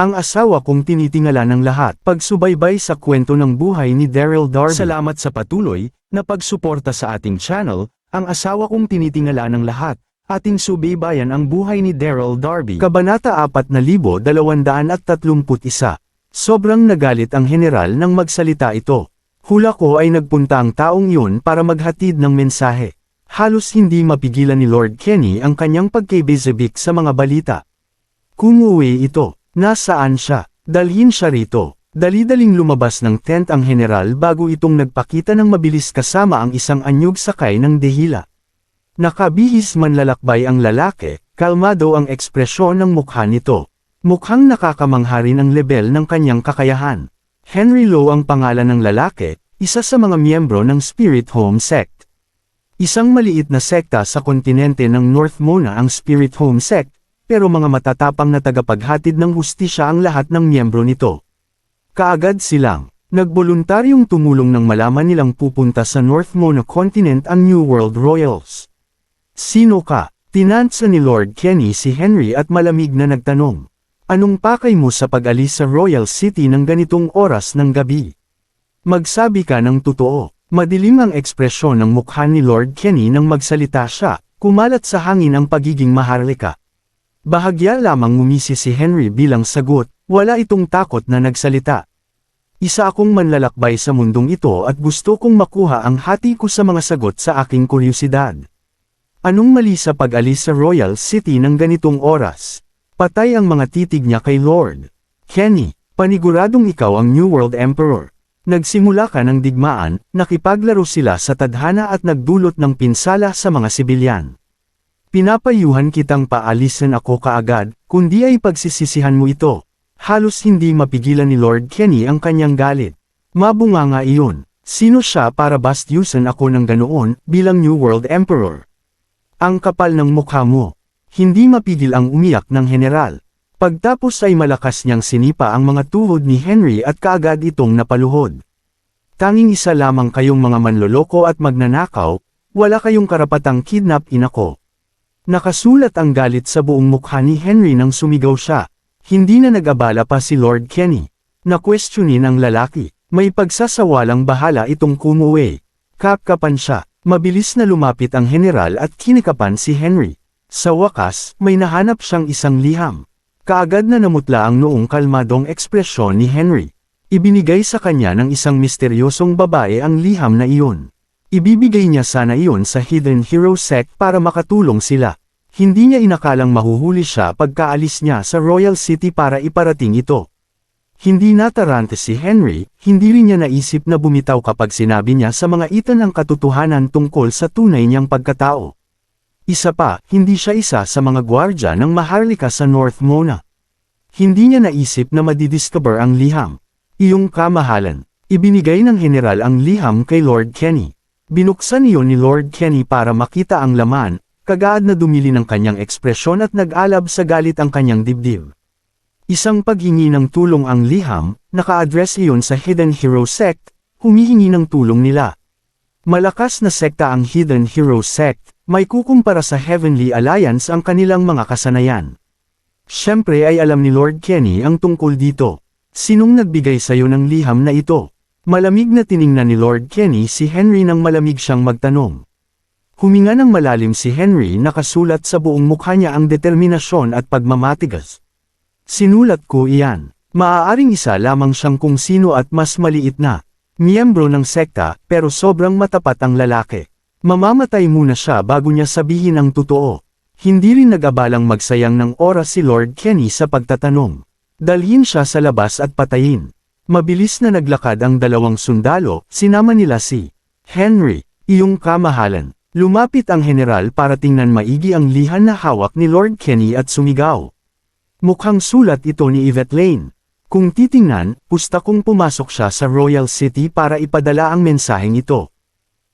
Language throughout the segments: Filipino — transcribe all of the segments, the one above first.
Ang asawa kong tinitingala ng lahat. Pagsubaybay sa kwento ng buhay ni Daryl Darby. Salamat sa patuloy na pagsuporta sa ating channel. Ang asawa kong tinitingala ng lahat. Ating subaybayan ang buhay ni Daryl Darby. Kabanata 4231. Sobrang nagalit ang general nang magsalita ito. Hula ko ay nagpunta ang taong yun para maghatid ng mensahe. Halos hindi mapigilan ni Lord Kenny ang kanyang pagkibizibik sa mga balita. Kumuwi ito. Nasaan siya? Dalhin siya rito. Dali-daling lumabas ng tent ang general bago itong nagpakita ng mabilis kasama ang isang anyog sakay ng dehila. Nakabihis manlalakbay ang lalaki, kalmado ang ekspresyon ng mukha nito. Mukhang nakakamangha rin ang level ng kanyang kakayahan. Henry Lowe ang pangalan ng lalaki, isa sa mga miyembro ng Spirit Home Sect. Isang maliit na sekta sa kontinente ng North Mona ang Spirit Home Sect, pero mga matatapang na tagapaghatid ng hustisya ang lahat ng miyembro nito. Kaagad silang, nagboluntaryong tumulong nang malaman nilang pupunta sa North Mona Continent ang New World Royals. Sino ka? Tinansa ni Lord Kenny si Henry at malamig na nagtanong. Anong pakay mo sa pag-alis sa Royal City ng ganitong oras ng gabi? Magsabi ka ng totoo. Madilim ang ekspresyon ng mukha ni Lord Kenny nang magsalita siya, kumalat sa hangin ang pagiging maharlika. Bahagya lamang ngumisi si Henry bilang sagot, wala itong takot na nagsalita. Isa akong manlalakbay sa mundong ito at gusto kong makuha ang hati ko sa mga sagot sa aking kuryosidad. Anong mali sa pag-alis sa Royal City ng ganitong oras? Patay ang mga titig niya kay Lord. Kenny, paniguradong ikaw ang New World Emperor. Nagsimula ka ng digmaan, nakipaglaro sila sa tadhana at nagdulot ng pinsala sa mga sibilyan. Pinapayuhan kitang paalisin ako kaagad, kundi ay pagsisisihan mo ito. Halos hindi mapigilan ni Lord Kenny ang kanyang galit. Mabunga nga iyon. Sino siya para bastyusan ako ng ganoon bilang New World Emperor? Ang kapal ng mukha mo. Hindi mapigil ang umiyak ng general. Pagtapos ay malakas niyang sinipa ang mga tuhod ni Henry at kaagad itong napaluhod. Tanging isa lamang kayong mga manloloko at magnanakaw, wala kayong karapatang kidnapin ako. Nakasulat ang galit sa buong mukha ni Henry nang sumigaw siya. Hindi na nag-abala pa si Lord Kenny. Na-questionin ang lalaki. May pagsasawalang bahala itong kumuwi. Kapkapan siya. Mabilis na lumapit ang general at kinikapan si Henry. Sa wakas, may nahanap siyang isang liham. Kaagad na namutla ang noong kalmadong ekspresyon ni Henry. Ibinigay sa kanya ng isang misteryosong babae ang liham na iyon. Ibibigay niya sana iyon sa Hidden Hero Sect para makatulong sila. Hindi niya inakalang mahuhuli siya pagkaalis niya sa Royal City para iparating ito. Hindi natarante si Henry, hindi rin niya naisip na bumitaw kapag sinabi niya sa mga itan ang katotohanan tungkol sa tunay niyang pagkatao. Isa pa, hindi siya isa sa mga gwardya ng Maharlika sa North Mona. Hindi niya naisip na madidiscover ang liham. Iyong kamahalan. Ibinigay ng general ang liham kay Lord Kenny. Binuksan iyon ni Lord Kenny para makita ang laman, kagaad na dumili ng kanyang ekspresyon at nag-alab sa galit ang kanyang dibdib. Isang paghingi ng tulong ang liham, naka-address iyon sa Hidden Hero Sect, humihingi ng tulong nila. Malakas na sekta ang Hidden Hero Sect, may kukumpara sa Heavenly Alliance ang kanilang mga kasanayan. Siyempre ay alam ni Lord Kenny ang tungkol dito. Sinong nagbigay sayo ng liham na ito? Malamig na tiningnan ni Lord Kenny si Henry nang malamig siyang magtanong. Huminga ng malalim si Henry nakasulat sa buong mukha niya ang determinasyon at pagmamatigas. Sinulat ko iyan. Maaaring isa lamang siyang kung sino at mas maliit na. Miyembro ng sekta, pero sobrang matapat ang lalaki. Mamamatay muna siya bago niya sabihin ang totoo. Hindi rin nag-abalang magsayang ng oras si Lord Kenny sa pagtatanong. Dalhin siya sa labas at patayin. Mabilis na naglakad ang dalawang sundalo, sinama nila si Henry, iyong kamahalan. Lumapit ang general para tingnan maigi ang lihan na hawak ni Lord Kenny at sumigaw. Mukhang sulat ito ni Yvette Lane. Kung titingnan, pusta kong pumasok siya sa Royal City para ipadala ang mensaheng ito.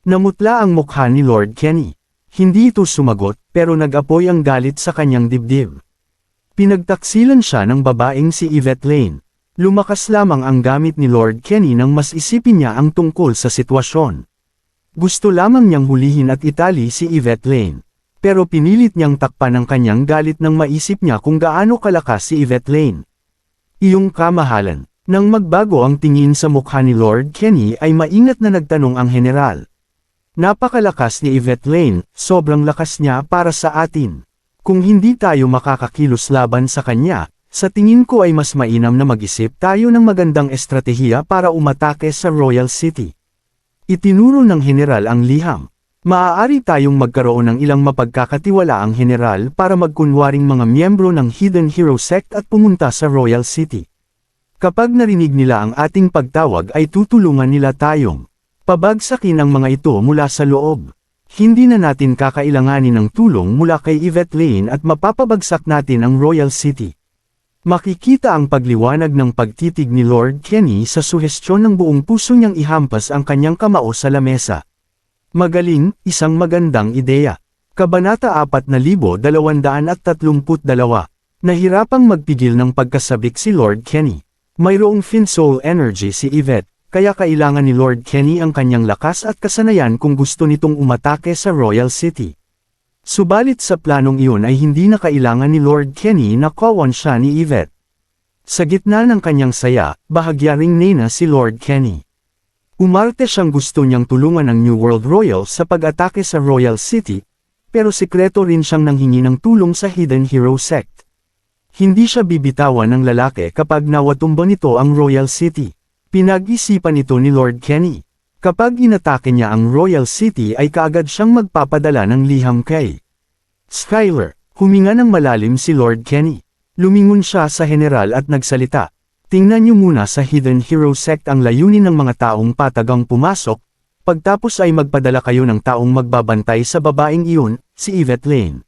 Namutla ang mukha ni Lord Kenny. Hindi ito sumagot, pero nag-apoy ang galit sa kanyang dibdib. Pinagtaksilan siya ng babaeng si Yvette Lane. Lumakas lamang ang gamit ni Lord Kenny nang mas isipin niya ang tungkol sa sitwasyon. Gusto lamang niyang hulihin at itali si Yvette Lane. Pero pinilit niyang takpan ang kanyang galit nang maisip niya kung gaano kalakas si Yvette Lane. Iyong kamahalan. Nang magbago ang tingin sa mukha ni Lord Kenny ay maingat na nagtanong ang general. Napakalakas ni Yvette Lane, sobrang lakas niya para sa atin. Kung hindi tayo makakakilos laban sa kanya, sa tingin ko ay mas mainam na mag-isip tayo ng magandang estratehiya para umatake sa Royal City. Itinuro ng general ang liham. Maaari tayong magkaroon ng ilang mapagkakatiwalaang general para magkunwaring mga miyembro ng Hidden Hero Sect at pumunta sa Royal City. Kapag narinig nila ang ating pagtawag ay tutulungan nila tayong pabagsakin ang mga ito mula sa loob. Hindi na natin kakailanganin ng tulong mula kay Yvette Lane at mapapabagsak natin ang Royal City. Makikita ang pagliwanag ng pagtitig ni Lord Kenny sa suhestyon ng buong puso niyang ihampas ang kanyang kamao sa lamesa. Magaling, isang magandang ideya. Kabanata 4232 Nahirapang magpigil ng pagkasabik si Lord Kenny. Mayroong fin-soul energy si Yvette, kaya kailangan ni Lord Kenny ang kanyang lakas at kasanayan kung gusto nitong umatake sa Royal City. Subalit sa planong iyon ay hindi na kailangan ni Lord Kenny na kawan siya ni Yvette. Sa gitna ng kanyang saya, bahagya ring nina si Lord Kenny. Umarte siyang gusto niyang tulungan ang New World Royals sa pag-atake sa Royal City, pero sikreto rin siyang nanghingi ng tulong sa Hidden Hero Sect. Hindi siya bibitawan ng lalaki kapag nawatumba nito ang Royal City. Pinag-isipan ito ni Lord Kenny. Kapag inatake niya ang Royal City ay kaagad siyang magpapadala ng liham kay Skyler. Huminga ng malalim si Lord Kenny. Lumingon siya sa general at nagsalita. Tingnan niyo muna sa Hidden Hero Sect ang layunin ng mga taong patagang pumasok, pagtapos ay magpadala kayo ng taong magbabantay sa babaeng iyon, si Yvette Lane.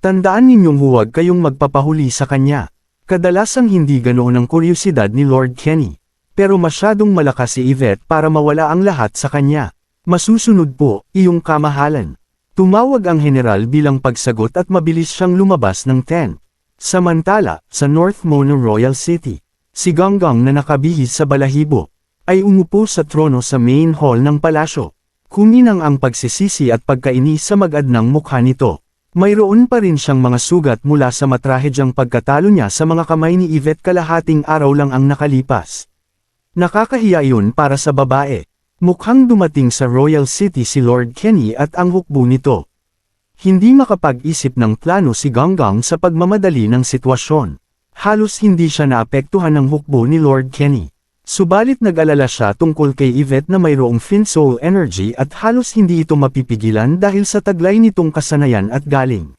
Tandaan ninyong huwag kayong magpapahuli sa kanya. Kadalasang hindi ganoon ang kuryosidad ni Lord Kenny. Pero masyadong malakas si Yvette para mawala ang lahat sa kanya. Masusunod po, iyong kamahalan. Tumawag ang general bilang pagsagot at mabilis siyang lumabas ng tent. Samantala, sa North Mona Royal City, si Ganggang na nakabihis sa balahibo, ay umupo sa trono sa main hall ng palasyo. Kuminang ang pagsisisi at pagkainis sa mag-adnang mukha nito. Mayroon pa rin siyang mga sugat mula sa matrahedyang pagkatalo niya sa mga kamay ni Yvette kalahating araw lang ang nakalipas. Nakakahiya yun para sa babae. Mukhang dumating sa Royal City si Lord Kenny at ang hukbo nito. Hindi makapag-isip ng plano si Ganggang sa pagmamadali ng sitwasyon. Halos hindi siya naapektuhan ng hukbo ni Lord Kenny. Subalit nag-alala siya tungkol kay Yvette na mayroong fin-soul energy at halos hindi ito mapipigilan dahil sa taglay nitong kasanayan at galing.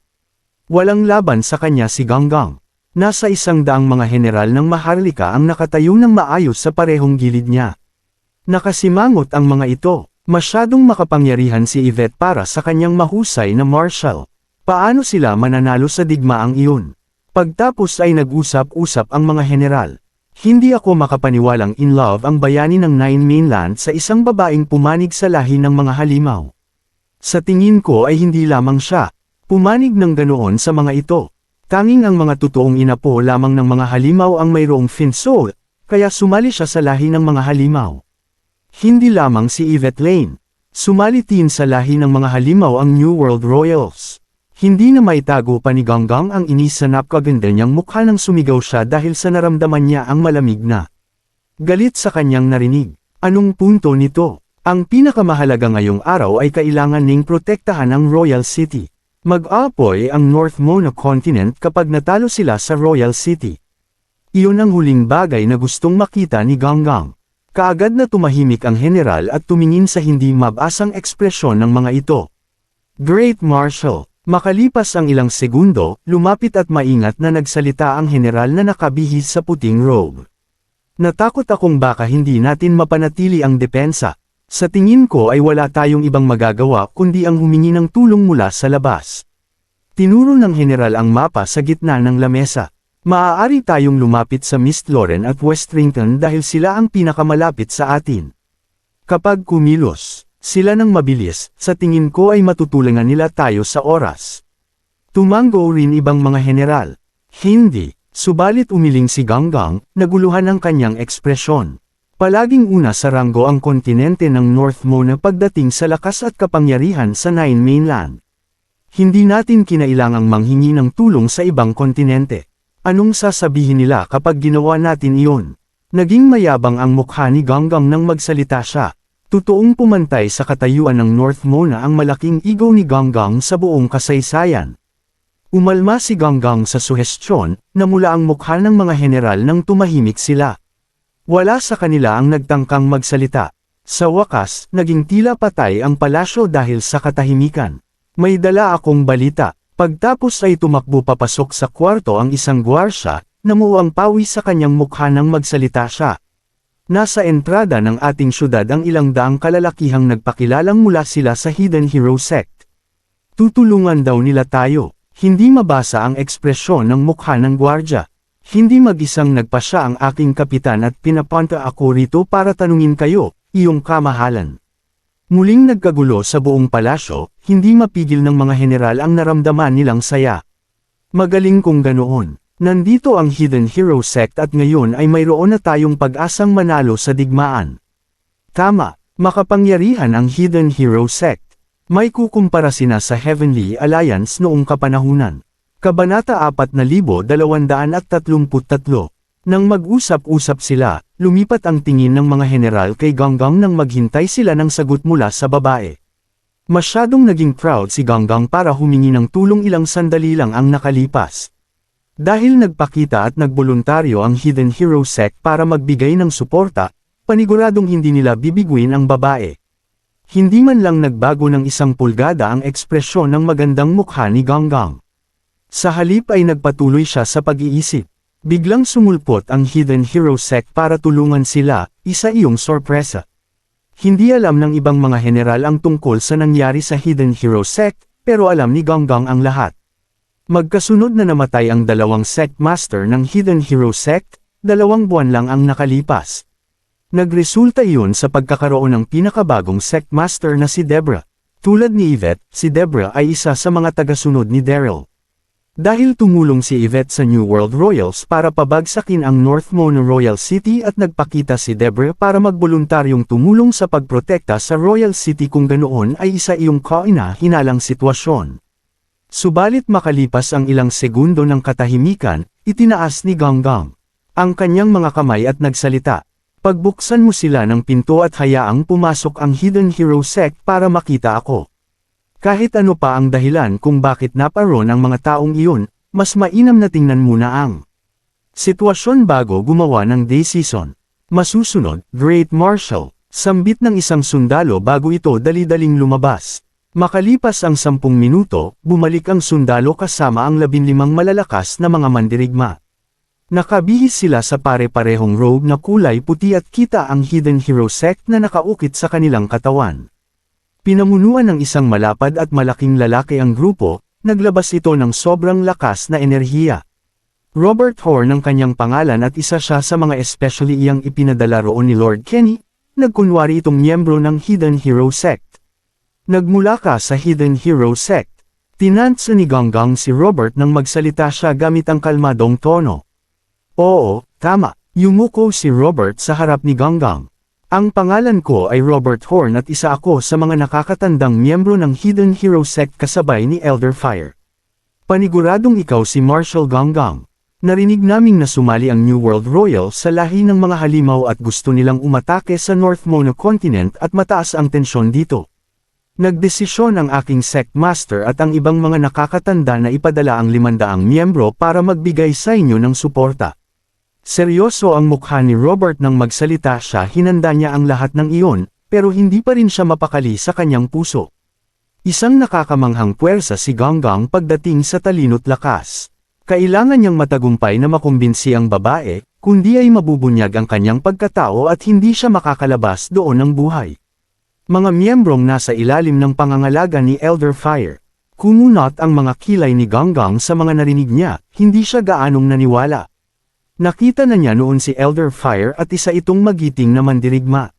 Walang laban sa kanya si Ganggang. Nasa isang daang mga general ng Maharlika ang nakatayo ng maayos sa parehong gilid niya. Nakasimangot ang mga ito. Masyadong makapangyarihan si Yvette para sa kanyang mahusay na marshal. Paano sila mananalo sa digmaang iyon? Pagtapos ay nag-usap-usap ang mga general. Hindi ako makapaniwalang in love ang bayani ng Nine Mainland sa isang babaeng pumanig sa lahi ng mga halimaw. Sa tingin ko ay hindi lamang siya. Pumanig ng ganoon sa mga ito. Tanging ang mga totoong inapo lamang ng mga halimaw ang mayroong fin soul, kaya sumali siya sa lahi ng mga halimaw. Hindi lamang si Yvette Lane. Sumali din sa lahi ng mga halimaw ang New World Royals. Hindi na maitago pa ni Ganggang ang inis sa niyang mukha nang sumigaw siya dahil sa naramdaman niya ang malamig na. Galit sa kanyang narinig. Anong punto nito? Ang pinakamahalaga ngayong araw ay kailangan ning protektahan ang Royal City. Mag-aapoy ang North Mona Continent kapag natalo sila sa Royal City. Iyon ang huling bagay na gustong makita ni Ganggang. Kaagad na tumahimik ang general at tumingin sa hindi mabasang ekspresyon ng mga ito. Great Marshal, makalipas ang ilang segundo, lumapit at maingat na nagsalita ang general na nakabihis sa puting robe. Natakot akong baka hindi natin mapanatili ang depensa, sa tingin ko ay wala tayong ibang magagawa kundi ang humingi ng tulong mula sa labas. Tinuro ng general ang mapa sa gitna ng lamesa. Maaari tayong lumapit sa Mist Loren at Westrington dahil sila ang pinakamalapit sa atin. Kapag kumilos, sila ng mabilis, sa tingin ko ay matutulangan nila tayo sa oras. Tumango rin ibang mga general. Hindi, subalit umiling si Ganggang, naguluhan ang kanyang ekspresyon. Palaging una sa ranggo ang kontinente ng North Mona pagdating sa lakas at kapangyarihan sa Nine Mainland. Hindi natin kinailangang manghingi ng tulong sa ibang kontinente. Anong sasabihin nila kapag ginawa natin iyon? Naging mayabang ang mukha ni Ganggang nang magsalita siya. Totoong pumantay sa katayuan ng North Mona ang malaking ego ni Ganggang sa buong kasaysayan. Umalma si Ganggang sa suhestyon, na mula ang mukha ng mga general nang tumahimik sila. Wala sa kanila ang nagtangkang magsalita. Sa wakas, naging tila patay ang palasyo dahil sa katahimikan. May dala akong balita. Pagtapos ay tumakbo papasok sa kwarto ang isang gwarsya, namuang pawi sa kanyang mukha nang magsalita siya. Nasa entrada ng ating syudad ang ilang daang kalalakihang nagpakilalang mula sila sa Hidden Hero Sect. Tutulungan daw nila tayo. Hindi mabasa ang ekspresyon ng mukha ng gwardya. Hindi mag-isang nagpasya ang aking kapitan at pinapunta ako rito para tanungin kayo, iyong kamahalan. Muling nagkagulo sa buong palasyo, hindi mapigil ng mga general ang naramdaman nilang saya. Magaling kung ganoon. Nandito ang Hidden Hero Sect at ngayon ay mayroon na tayong pag-asang manalo sa digmaan. Tama, makapangyarihan ang Hidden Hero Sect. May kukumpara sina sa Heavenly Alliance noong kapanahunan. Kabanata 4233 Nang mag-usap-usap sila, lumipat ang tingin ng mga general kay Ganggang nang maghintay sila ng sagot mula sa babae. Masyadong naging proud si Ganggang para humingi ng tulong ilang sandali lang ang nakalipas. Dahil nagpakita at nagboluntaryo ang Hidden Hero Sect para magbigay ng suporta, paniguradong hindi nila bibiguin ang babae. Hindi man lang nagbago ng isang pulgada ang ekspresyon ng magandang mukha ni Ganggang. Sa halip ay nagpatuloy siya sa pag-iisip. Biglang sumulpot ang Hidden Hero Sect para tulungan sila, isa iyong sorpresa. Hindi alam ng ibang mga general ang tungkol sa nangyari sa Hidden Hero Sect, pero alam ni Ganggang ang lahat. Magkasunod na namatay ang dalawang sect master ng Hidden Hero Sect, dalawang buwan lang ang nakalipas. Nagresulta iyon sa pagkakaroon ng pinakabagong sect master na si Debra. Tulad ni Yvette, si Debra ay isa sa mga tagasunod ni Daryl. Dahil tumulong si Yvette sa New World Royals para pabagsakin ang North Mona Royal City at nagpakita si Debra para magboluntaryong tumulong sa pagprotekta sa Royal City kung ganoon ay isa iyong kaina-hinalang sitwasyon. Subalit makalipas ang ilang segundo ng katahimikan, itinaas ni Ganggang ang kanyang mga kamay at nagsalita. Pagbuksan mo sila ng pinto at hayaang pumasok ang Hidden Hero Sect para makita ako. Kahit ano pa ang dahilan kung bakit naparoon ang mga taong iyon, mas mainam na tingnan muna ang sitwasyon bago gumawa ng season. Masusunod, Great Marshal, sambit ng isang sundalo bago ito dali-daling lumabas. Makalipas ang sampung minuto, bumalik ang sundalo kasama ang labinlimang malalakas na mga mandirigma. Nakabihis sila sa pare-parehong robe na kulay puti at kita ang Hidden Hero Sect na nakaukit sa kanilang katawan. Pinamunuan ng isang malapad at malaking lalaki ang grupo, naglabas ito ng sobrang lakas na enerhiya. Robert Horn ang kanyang pangalan at isa siya sa mga especially iyang ipinadala roon ni Lord Kenny, nagkunwari itong miyembro ng Hidden Hero Sect. Nagmula ka sa Hidden Hero Sect. Tinansa ni Ganggang si Robert nang magsalita siya gamit ang kalmadong tono. Oo, tama, yumuko si Robert sa harap ni Ganggang. Ang pangalan ko ay Robert Horn at isa ako sa mga nakakatandang miyembro ng Hidden Hero Sect kasabay ni Elder Fire. Paniguradong ikaw si Marshall Ganggang. Narinig naming na sumali ang New World Royal sa lahi ng mga halimaw at gusto nilang umatake sa North Mono Continent at mataas ang tensyon dito. Nagdesisyon ang aking sect master at ang ibang mga nakakatanda na ipadala ang limandaang miyembro para magbigay sa inyo ng suporta. Seryoso ang mukha ni Robert nang magsalita siya hinanda niya ang lahat ng iyon, pero hindi pa rin siya mapakali sa kanyang puso. Isang nakakamanghang puwersa si Ganggang pagdating sa talino't lakas. Kailangan niyang matagumpay na makumbinsi ang babae, kundi ay mabubunyag ang kanyang pagkatao at hindi siya makakalabas doon ng buhay. Mga miyembrong nasa ilalim ng pangangalaga ni Elder Fire. Kumunot ang mga kilay ni Ganggang sa mga narinig niya, hindi siya gaanong naniwala. Nakita na niya noon si Elder Fire at isa itong magiting na mandirigma.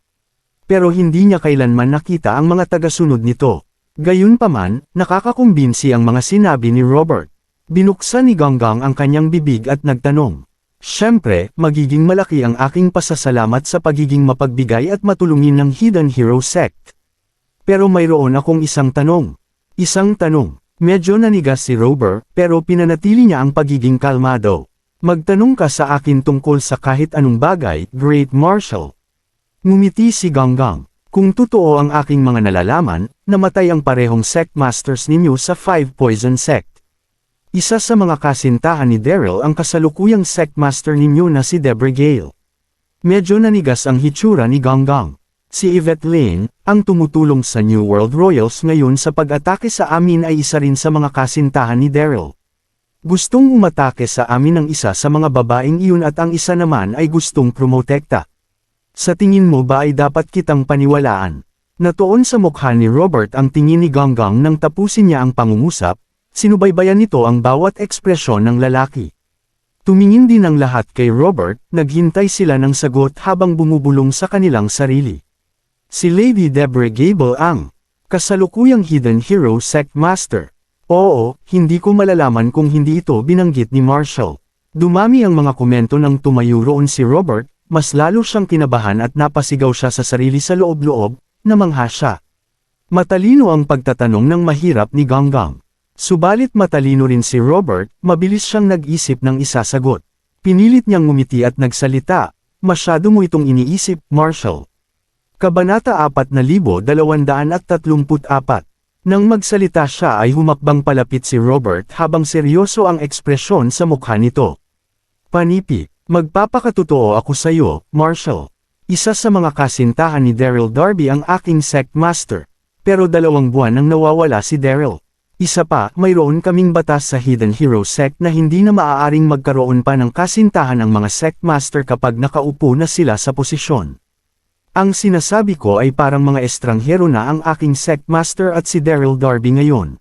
Pero hindi niya kailanman nakita ang mga tagasunod nito. Gayunpaman, nakakakumbinsi ang mga sinabi ni Robert. Binuksan ni Ganggang ang kanyang bibig at nagtanong. Siyempre, magiging malaki ang aking pasasalamat sa pagiging mapagbigay at matulungin ng Hidden Hero Sect. Pero mayroon akong isang tanong. Isang tanong. Medyo nanigas si Robert, pero pinanatili niya ang pagiging kalmado. Magtanong ka sa akin tungkol sa kahit anong bagay, Great Marshal. Ngumiti si Ganggang. Kung totoo ang aking mga nalalaman, namatay ang parehong sect masters ninyo sa Five Poison Sect. Isa sa mga kasintahan ni Daryl ang kasalukuyang sect master ninyo na si Deborah Gale. Medyo nanigas ang hitsura ni Ganggang. Si Yvette Lane, ang tumutulong sa New World Royals ngayon sa pag-atake sa amin ay isa rin sa mga kasintahan ni Daryl. Gustong umatake sa amin ang isa sa mga babaeng iyon at ang isa naman ay gustong promotekta. Sa tingin mo ba ay dapat kitang paniwalaan? Natuon sa mukha ni Robert ang tingin ni Ganggang nang tapusin niya ang pangungusap, sinubaybayan nito ang bawat ekspresyon ng lalaki. Tumingin din ang lahat kay Robert, naghintay sila ng sagot habang bumubulong sa kanilang sarili. Si Lady Deborah Gable ang kasalukuyang Hidden Hero Sect Master. Oo, hindi ko malalaman kung hindi ito binanggit ni Marshall. Dumami ang mga komento nang tumayo roon si Robert, mas lalo siyang kinabahan at napasigaw siya sa sarili sa loob-loob, namangha siya. Matalino ang pagtatanong ng mahirap ni Ganggang. Subalit matalino rin si Robert, mabilis siyang nag-isip ng isasagot. Pinilit niyang ngumiti at nagsalita, masyado mo itong iniisip, Marshall. Kabanata 4234 Nang magsalita siya ay humakbang palapit si Robert habang seryoso ang ekspresyon sa mukha nito. Panipi, magpapakatotoo ako sa iyo, Marshall. Isa sa mga kasintahan ni Daryl Darby ang aking sect master. Pero dalawang buwan nang nawawala si Daryl. Isa pa, mayroon kaming batas sa Hidden Hero Sect na hindi na maaaring magkaroon pa ng kasintahan ang mga sect master kapag nakaupo na sila sa posisyon. Ang sinasabi ko ay parang mga estranghero na ang aking sect master at si Daryl Darby ngayon.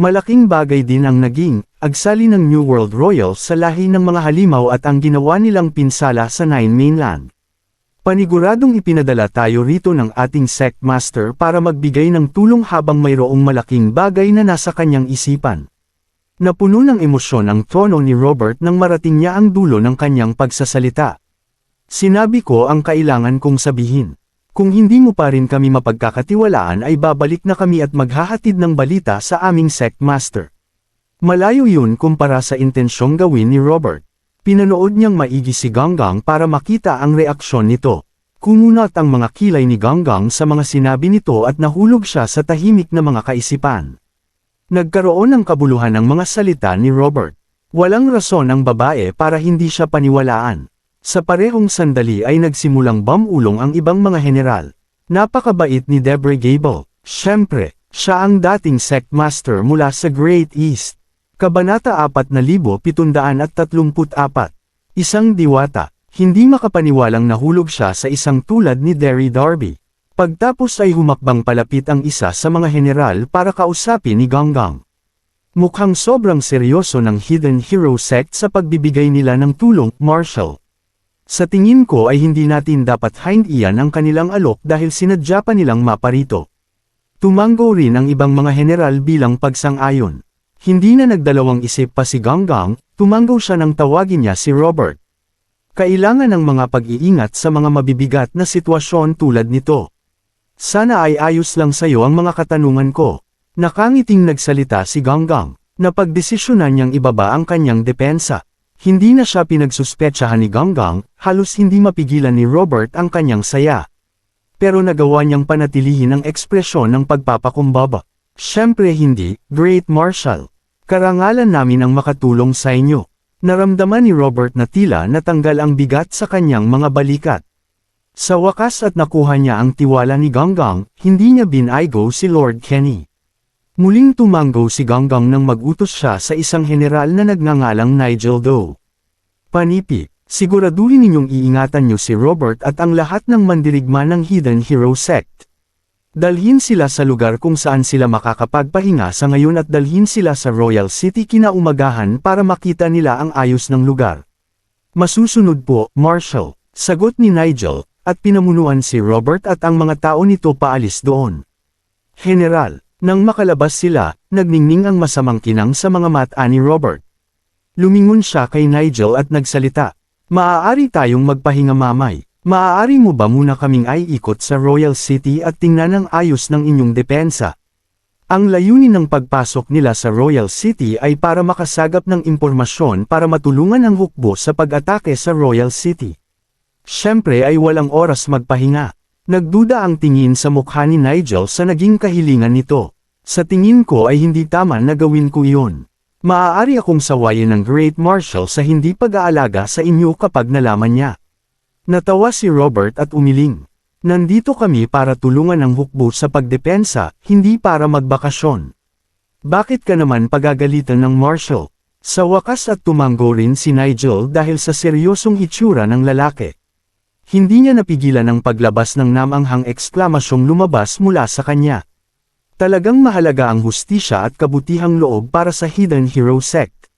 Malaking bagay din ang naging, agsali ng New World Royals sa lahi ng mga halimaw at ang ginawa nilang pinsala sa Nine Mainland. Paniguradong ipinadala tayo rito ng ating sect master para magbigay ng tulong habang mayroong malaking bagay na nasa kanyang isipan. Napuno ng emosyon ang tono ni Robert nang marating niya ang dulo ng kanyang pagsasalita. Sinabi ko ang kailangan kong sabihin. Kung hindi mo pa rin kami mapagkakatiwalaan ay babalik na kami at maghahatid ng balita sa aming sect master. Malayo yun kumpara sa intensyong gawin ni Robert. Pinanood niyang maigi si Ganggang para makita ang reaksyon nito. Kumunat ang mga kilay ni Ganggang sa mga sinabi nito at nahulog siya sa tahimik na mga kaisipan. Nagkaroon ng kabuluhan ang mga salita ni Robert. Walang rason ang babae para hindi siya paniwalaan. Sa parehong sandali ay nagsimulang bamulong ang ibang mga general. Napakabait ni Deborah Gable. Siyempre, siya ang dating sect master mula sa Great East. Kabanata 4734 Isang diwata, hindi makapaniwalang nahulog siya sa isang tulad ni Derry Darby. Pagtapos ay humakbang palapit ang isa sa mga general para kausapin ni Ganggang. Mukhang sobrang seryoso ng Hidden Hero Sect sa pagbibigay nila ng tulong, Marshall. Sa tingin ko ay hindi natin dapat hindian ang kanilang alok dahil sinadya pa nilang maparito. Tumango rin ang ibang mga general bilang pagsang-ayon. Hindi na nagdalawang isip pa si Ganggang, tumanggaw siya nang tawagin niya si Robert. Kailangan ng mga pag-iingat sa mga mabibigat na sitwasyon tulad nito. Sana ay ayos lang sayo ang mga katanungan ko. Nakangiting nagsalita si Ganggang, na pagdesisyonan niyang ibaba ang kanyang depensa. Hindi na siya pinagsuspetsahan ni Ganggang, halos hindi mapigilan ni Robert ang kanyang saya. Pero nagawa niyang panatilihin ang ekspresyon ng pagpapakumbaba. Siyempre hindi, Great Marshal. Karangalan namin ang makatulong sa inyo. Naramdaman ni Robert na tila natanggal ang bigat sa kanyang mga balikat. Sa wakas at nakuha niya ang tiwala ni Ganggang, hindi niya binaygo si Lord Kenny. Muling tumanggo si Ganggang nang magutos siya sa isang general na nagngangalang Nigel Doe. Panipi, siguraduhin ninyong iingatan niyo si Robert at ang lahat ng mandirigma ng Hidden Hero Sect. Dalhin sila sa lugar kung saan sila makakapagpahinga sa ngayon at dalhin sila sa Royal City kinaumagahan para makita nila ang ayos ng lugar. Masusunod po, Marshal, sagot ni Nigel, at pinamunuan si Robert at ang mga tao nito paalis doon. General, nang makalabas sila, nagningning ang masamang kinang sa mga mata ni Robert. Lumingon siya kay Nigel at nagsalita, Maaari tayong magpahinga mamay. Maaari mo ba muna kaming ay ikot sa Royal City at tingnan ang ayos ng inyong depensa? Ang layunin ng pagpasok nila sa Royal City ay para makasagap ng impormasyon para matulungan ang hukbo sa pag-atake sa Royal City. Siyempre ay walang oras magpahinga. Nagduda ang tingin sa mukha ni Nigel sa naging kahilingan nito. Sa tingin ko ay hindi tama na gawin ko iyon. Maaari akong sawayin ng Great Marshal sa hindi pag-aalaga sa inyo kapag nalaman niya. Natawa si Robert at umiling. Nandito kami para tulungan ang hukbo sa pagdepensa, hindi para magbakasyon. Bakit ka naman pagagalitan ng Marshal? Sa wakas at tumanggo rin si Nigel dahil sa seryosong itsura ng lalaki. Hindi niya napigilan ang paglabas ng namanghang eksklamasyong lumabas mula sa kanya. Talagang mahalaga ang hustisya at kabutihang loob para sa Hidden Hero Sect.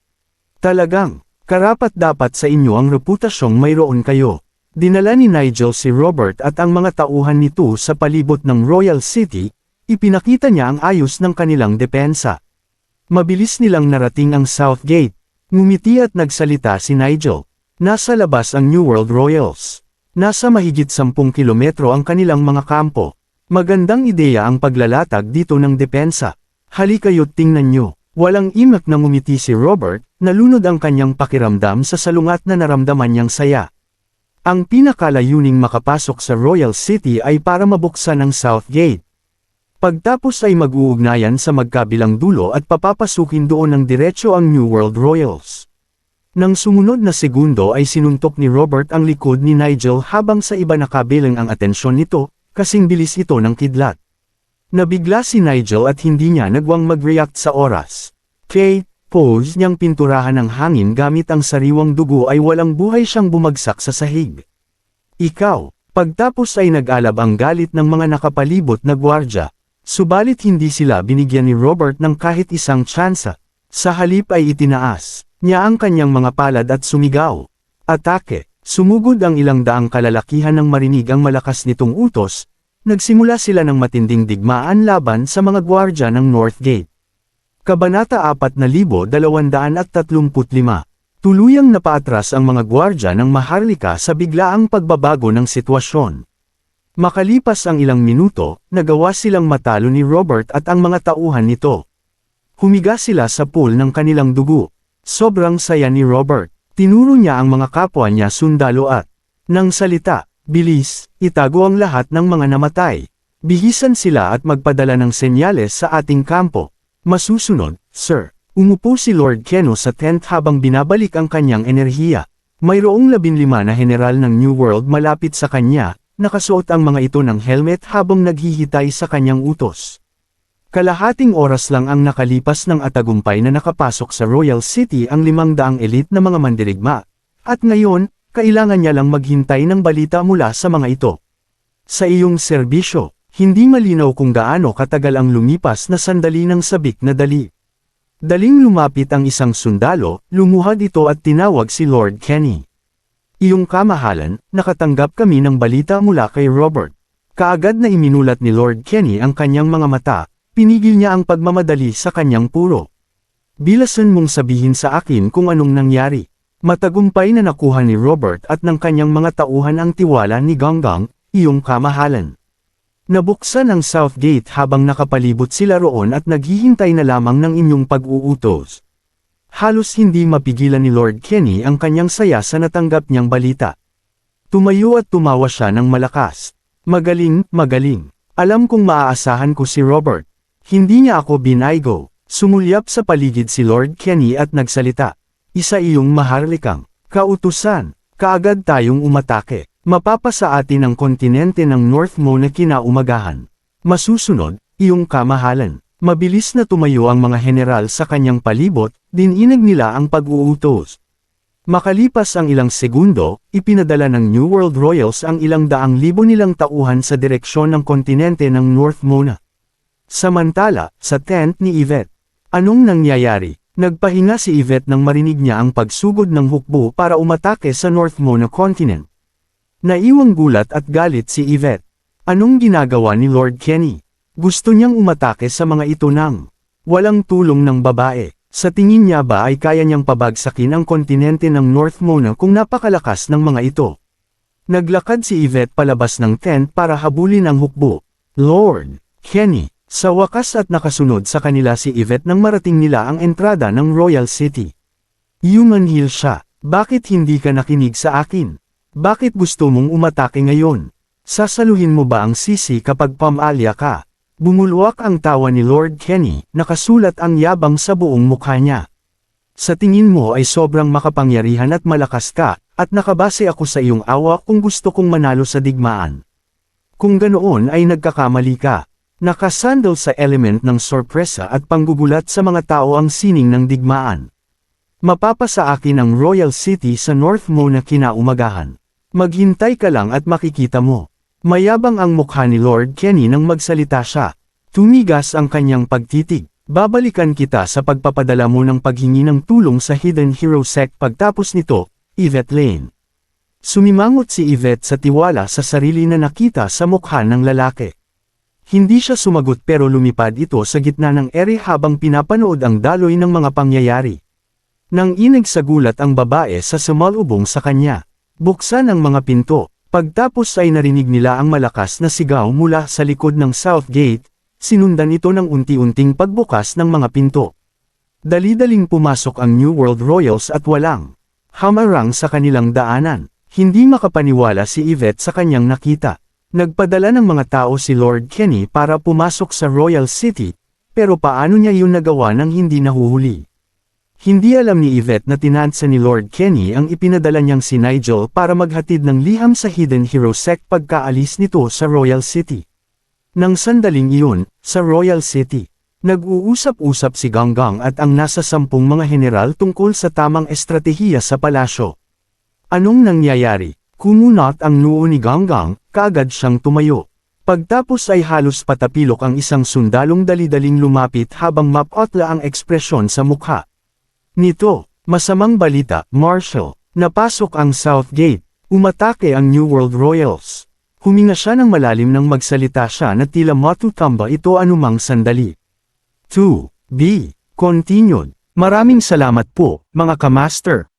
Talagang, karapat dapat sa inyo ang reputasyong mayroon kayo. Dinala ni Nigel si Robert at ang mga tauhan nito sa palibot ng Royal City, ipinakita niya ang ayos ng kanilang depensa. Mabilis nilang narating ang South Gate. Ngumiti at nagsalita si Nigel. Nasa labas ang New World Royals. Nasa mahigit 10 kilometro ang kanilang mga kampo. Magandang ideya ang paglalatag dito ng depensa. Halikayo't tingnan nyo. Walang imak na ngumiti si Robert, nalunod ang kanyang pakiramdam sa salungat na naramdaman niyang saya. Ang pinakalayuning makapasok sa Royal City ay para mabuksan ang South Gate. Pagtapos ay mag-uugnayan sa magkabilang dulo at papapasukin doon ng diretsyo ang New World Royals. Nang sumunod na segundo ay sinuntok ni Robert ang likod ni Nigel habang sa iba nakabilang ang atensyon nito, kasing bilis ito ng kidlat. Nabigla si Nigel at hindi niya nagwang mag-react sa oras. Kate, pose niyang pinturahan ng hangin gamit ang sariwang dugo ay walang buhay siyang bumagsak sa sahig. Ikaw, pagtapos ay nag-alab ang galit ng mga nakapalibot na gwardya, subalit hindi sila binigyan ni Robert ng kahit isang tsansa. Sa halip ay itinaas, niya ang kanyang mga palad at sumigaw. Atake, sumugod ang ilang daang kalalakihan ng marinig ang malakas nitong utos, nagsimula sila ng matinding digmaan laban sa mga gwardya ng North Gate. Kabanata 4235 Tuluyang napaatras ang mga gwardya ng Maharlika sa biglaang pagbabago ng sitwasyon. Makalipas ang ilang minuto, nagawa silang matalo ni Robert at ang mga tauhan nito. Humiga sila sa pool ng kanilang dugo. Sobrang saya ni Robert. Tinuro niya ang mga kapwa niya sundalo at, nang salita, bilis, itago ang lahat ng mga namatay. Bihisan sila at magpadala ng senyales sa ating kampo. Masusunod, sir. Umupo si Lord Keno sa tent habang binabalik ang kanyang enerhiya. Mayroong labinlima na general ng New World malapit sa kanya, nakasuot ang mga ito ng helmet habang naghihitay sa kanyang utos. Kalahating oras lang ang nakalipas ng atagumpay na nakapasok sa Royal City ang limang daang elite na mga mandirigma, at ngayon, kailangan niya lang maghintay ng balita mula sa mga ito. Sa iyong serbisyo, hindi malinaw kung gaano katagal ang lumipas na sandali ng sabik na dali. Daling lumapit ang isang sundalo, lumuhad ito at tinawag si Lord Kenny. Iyong kamahalan, nakatanggap kami ng balita mula kay Robert. Kaagad na iminulat ni Lord Kenny ang kanyang mga mata, pinigil niya ang pagmamadali sa kanyang puro. Bilasan mong sabihin sa akin kung anong nangyari. Matagumpay na nakuha ni Robert at ng kanyang mga tauhan ang tiwala ni Ganggang, iyong kamahalan. Nabuksan ang South Gate habang nakapalibot sila roon at naghihintay na lamang ng inyong pag-uutos. Halos hindi mapigilan ni Lord Kenny ang kanyang saya sa natanggap niyang balita. Tumayo at tumawa siya ng malakas. Magaling, magaling. Alam kong maaasahan ko si Robert. Hindi niya ako binaygo. Sumulyap sa paligid si Lord Kenny at nagsalita. Isa iyong maharlikang. Kautusan. Kaagad tayong umatake. Mapapasa atin ang kontinente ng North Mo na kinaumagahan. Masusunod, iyong kamahalan. Mabilis na tumayo ang mga general sa kanyang palibot, dininag nila ang pag-uutos. Makalipas ang ilang segundo, ipinadala ng New World Royals ang ilang daang libo nilang tauhan sa direksyon ng kontinente ng North Mona. Samantala, sa tent ni Yvette, anong nangyayari? Nagpahinga si Yvette nang marinig niya ang pagsugod ng hukbo para umatake sa North Mona Continent. Naiwang gulat at galit si Yvette. Anong ginagawa ni Lord Kenny? Gusto niyang umatake sa mga ito nang walang tulong ng babae. Sa tingin niya ba ay kaya niyang pabagsakin ang kontinente ng North Mona kung napakalakas ng mga ito? Naglakad si Yvette palabas ng tent para habulin ang hukbo. Lord Kenny, Sa wakas at nakasunod sa kanila si Yvette nang marating nila ang entrada ng Royal City. Yumanhil siya, bakit hindi ka nakinig sa akin? Bakit gusto mong umatake ngayon? Sasaluhin mo ba ang sisi kapag pamalya ka? Bumulwak ang tawa ni Lord Kenny, nakasulat ang yabang sa buong mukha niya. Sa tingin mo ay sobrang makapangyarihan at malakas ka, at nakabase ako sa iyong awa kung gusto kong manalo sa digmaan. Kung ganoon ay nagkakamali ka. Nakasandal sa element ng sorpresa at panggugulat sa mga tao ang sining ng digmaan. Mapapasa akin ang Royal City sa North mo na kinaumagahan. Maghintay ka lang at makikita mo. Mayabang ang mukha ni Lord Kenny nang magsalita siya. Tumigas ang kanyang pagtitig. Babalikan kita sa pagpapadala mo ng paghingi ng tulong sa Hidden Hero Sect pagtapos nito, Yvette Lane. Sumimangot si Yvette sa tiwala sa sarili na nakita sa mukha ng lalaki. Hindi siya sumagot pero lumipad ito sa gitna ng ere habang pinapanood ang daloy ng mga pangyayari. Nang inig ang babae sa sumalubong sa kanya. Buksan ang mga pinto. Pagtapos ay narinig nila ang malakas na sigaw mula sa likod ng South Gate, sinundan ito ng unti-unting pagbukas ng mga pinto. Dali-daling pumasok ang New World Royals at walang hamarang sa kanilang daanan. Hindi makapaniwala si Yvette sa kanyang nakita. Nagpadala ng mga tao si Lord Kenny para pumasok sa Royal City, pero paano niya yun nagawa nang hindi nahuhuli? Hindi alam ni Yvette na tinansa ni Lord Kenny ang ipinadala niyang si Nigel para maghatid ng liham sa Hidden Hero Sect pagkaalis nito sa Royal City. Nang sandaling iyon, sa Royal City, nag-uusap-usap si Ganggang at ang nasa sampung mga general tungkol sa tamang estratehiya sa palasyo. Anong nangyayari? Kumunat ang noo ni Ganggang, kaagad siyang tumayo. Pagtapos ay halos patapilok ang isang sundalong dali-daling lumapit habang mapotla ang ekspresyon sa mukha. Nito, masamang balita, Marshall, napasok ang South Gate, umatake ang New World Royals. Huminga siya ng malalim nang magsalita siya na tila matutamba ito anumang sandali. 2. B. Continued. Maraming salamat po, mga kamaster.